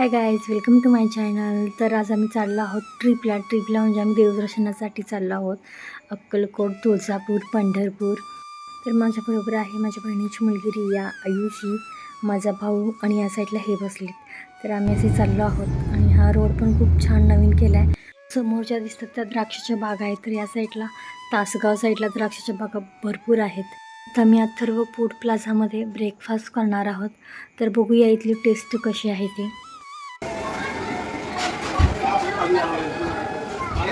Hi guys welcome to my channel तर आज आम्ही चाललो आहोत ट्रिपला ट्रिपला म्हणजे आम्ही देवदर्शनासाठी चाललो आहोत. अक्कलकोट तुळजापूर पंढरपूर. तर माझ्याबरोबर आहे माझ्या बहिणीची मुलगी रिया आयुषी माझा भाऊ आणि या साईडला हे बसलेत. तर आम्ही असे चाललो आहोत आणि हा रोड पण खूप छान नवीन केला आहे समोरच्या दिसतात त्या द्राक्षाच्या बागा आहेत तर या साईडला तासगाव साईडला द्राक्षाच्या बागा भरपूर आहेत. तर मी अथर्व फूड प्लाझामध्ये ब्रेकफास्ट करणार आहोत. तर बघूया इथली टेस्ट कशी आहे ती.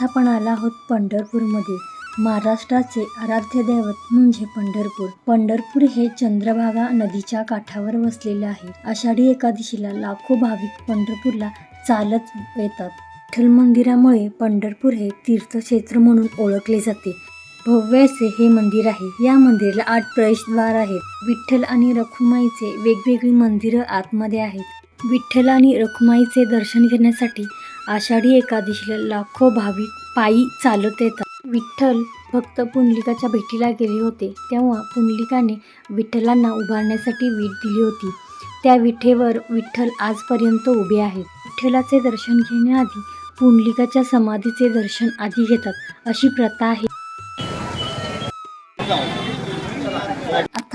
आस्थापनाला आपण आहोत पंढरपूरमध्ये. महाराष्ट्राचे आराध्य दैवत म्हणजे पंढरपूर. पंढरपूर हे चंद्रभागा नदीच्या काठावर वसलेले आहे. आषाढी एकादशीला लाखो भाविक पंढरपूरला चालत येतात. विठ्ठल मंदिरामुळे पंढरपूर हे तीर्थक्षेत्र म्हणून ओळखले जाते. भव्य असे हे मंदिर आहे. या मंदिराला आठ प्रवेशद्वार आहेत. विठ्ठल आणि रखुमाईचे वेगवेगळी मंदिरं आतमध्ये आहेत. विठ्ठल आणि रखुमाईचे दर्शन घेण्यासाठी आषाढी एकादशीला लाखो भाविक पायी चालत येतात. विठ्ठल भक्त पुंडलिकाच्या भेटीला गेले होते. तेव्हा पुंडलिकाने विठ्ठलांना उभारण्यासाठी वीट दिली होती. त्या विठेवर विठ्ठल आजपर्यंत उभे आहेत. विठ्ठलाचे दर्शन घेण्याआधी पुंडलिकाच्या समाधीचे दर्शन आधी घेतात अशी प्रथा आहे.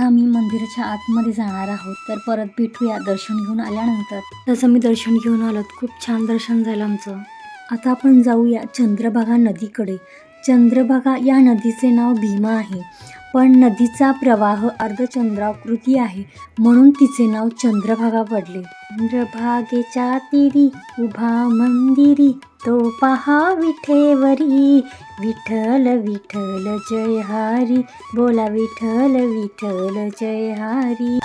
आता आम्ही मंदिराच्या आतमध्ये जाणार आहोत. तर परत भेटूया दर्शन घेऊन आल्यानंतर. तसं मी दर्शन घेऊन आलोत खूप छान दर्शन झालं आमचं. आता आपण जाऊया चंद्रभागा नदीकडे. चंद्रभागा या नदीचे नाव भीमा आहे. पण नदीचा प्रवाह अर्धचंद्राकृती आहे. म्हणून तिचे नाव चंद्रभागा पडले. चंद्रभागेच्या तिरी उभा मंदिरी. तो पहा विठेवरी. विठ्ठल विठ्ठल जय हारी बोला विठ्ठल विठ्ठल जय हारी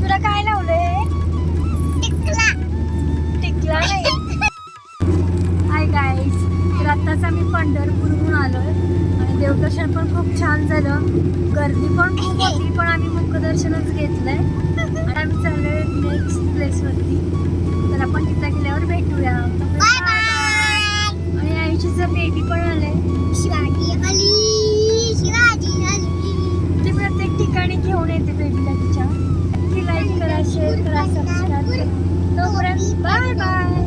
तुला काय लावलंय? टिकला नाही. हाय गाईस तर आत्ताच आम्ही पंढरपूरहून आलोय. आणि देवदर्शन पण खूप छान झालं. गर्दी पण खूप होती पण आम्ही मुखदर्शनच घेतलंय. आणि आम्ही चाललोय नेक्स्ट प्लेसवरती तर आपण तिथं गेल्यावर भेटूया. आणि आईची जर बेबी पण आलंय Bye-bye.